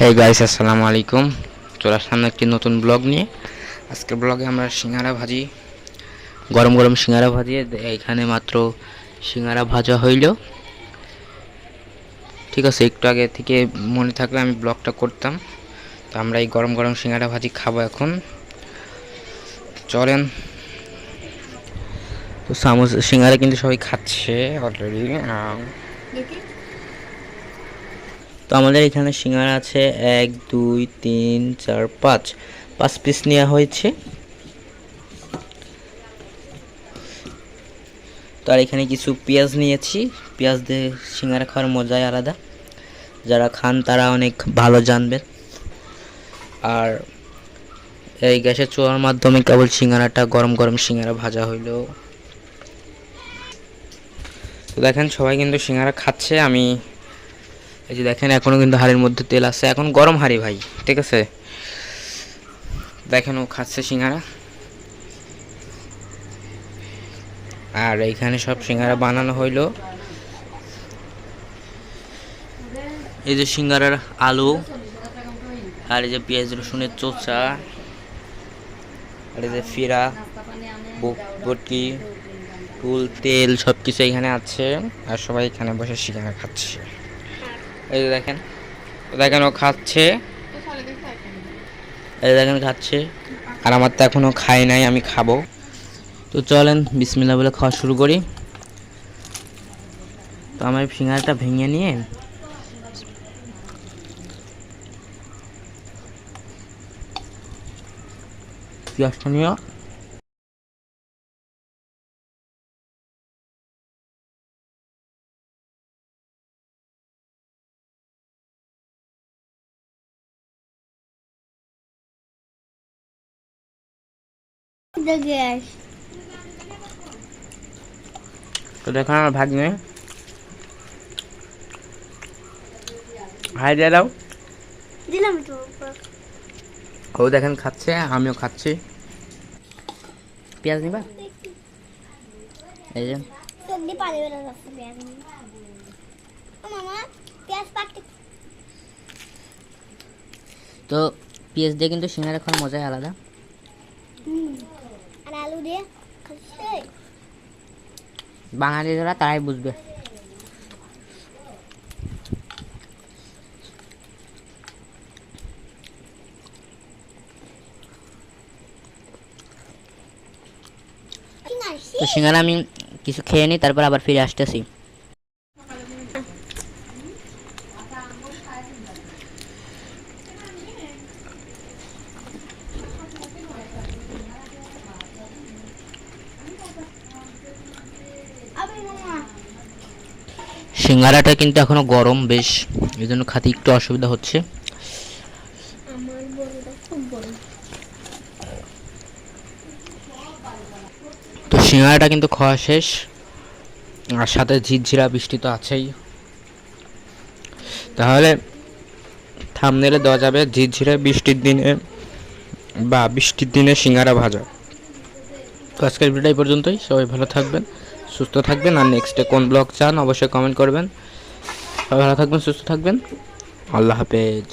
হ্যাঁ গাইস আসসালামু আলাইকুম চলে আসলাম একটি নতুন ব্লগ নিয়ে। আজকের ব্লগে আমরা সিঙ্গারা ভাজি, গরম গরম সিঙ্গারা ভাজি। এখানে মাত্র সিঙ্গারা ভাজা হইল। ঠিক আছে, একটু আগে থেকে মনে থাকলে আমি ব্লগটা করতাম। তো আমরা এই গরম গরম সিঙ্গারা ভাজি খাব এখন। চলেন। তো সামোস, সিঙ্গারা কিন্তু সবাই খাচ্ছে অলরেডি তো আমাদের এখানে সিঙ্গারা আছে এক, দুই, তিন, চার, পাঁচ। পাঁচ পিস নেওয়া হয়েছে। তো আর এখানে কিছু পেঁয়াজ নিয়েছি। পেঁয়াজ দিয়ে সিঙ্গারা খাওয়ার মজাই আলাদা। যারা খান তারা অনেক ভালো জানবেন। আর এই গ্যাসের চুয়ার মাধ্যমে কেবল সিঙ্গারাটা গরম গরম সিঙ্গারা ভাজা হইল দেখেন সবাই কিন্তু সিঙ্গারা খাচ্ছে। আমি এই যে দেখেন, এখনও কিন্তু হাড়ির মধ্যে তেল আছে। এখন গরম হাড়ি ভাই, ঠিক আছে? দেখেন ও খাচ্ছে সিঙ্গারা। আর এইখানে সব সিঙ্গারা বানানো হইল। এই যে সিঙ্গারার আলু, আর এই যে পেঁয়াজ, রসুনের চোচা, আর এই যে ফিরা বটি ফুল, তেল সব কিছু এখানে আছে। আর সবাই এখানে বসে সিঙ্গারা খাচ্ছে। এই যে দেখেন দেখেন ও খাচ্ছে। এই দেখেন খাচ্ছে। আর আমার তো এখনও খাই নাই, আমি খাব। তো চলেন বিসমিল্লা বলে খাওয়া শুরু করি। তো আমার সিঙ্গারাটা ভেঙে নিয়ে পেঁয়াজটা নিয়ে তো দেখুন আমার ভাগ্নে। হাই দিয়ে দাও। দিলাম তো ও দেখেন খাচ্ছে আমিও খাচ্ছি। পেঁয়াজ নিবা? এই যে। তো পেঁয়াজ দিয়ে কিন্তু সিঙ্গারা খাওয়ার মজাই আলাদা আর আলু দিয়ে খাচ্ছে বাঙালি যারা তারাই বুঝবে। তো সিঙ্গারা আমি কিছু খেয়ে নিই তারপর আবার ফিরে আসতেছি। সিঙ্গারাটা কিন্তু এখনও গরম বেশ, এই জন্য খাতে একটু অসুবিধা হচ্ছে। তো সিঙ্গারাটা কিন্তু খাওয়া শেষ, আর সাথে ঝিরঝিরা বৃষ্টি তো আছেই। তাহলে থামনেলে দেওয়া যাবে ঝিরঝিরে বৃষ্টির দিনে বা বৃষ্টির দিনে সিঙ্গারা ভাজা। তো আজকের ভিডিও এই পর্যন্তই, সবাই ভালো থাকবেন। সুস্থ থাকবেন আর নেক্সটে কোন ব্লগ চান অবশ্যই কমেন্ট করবেন। ভালো থাকবেন, সুস্থ থাকবেন। আল্লাহ হাফেজ।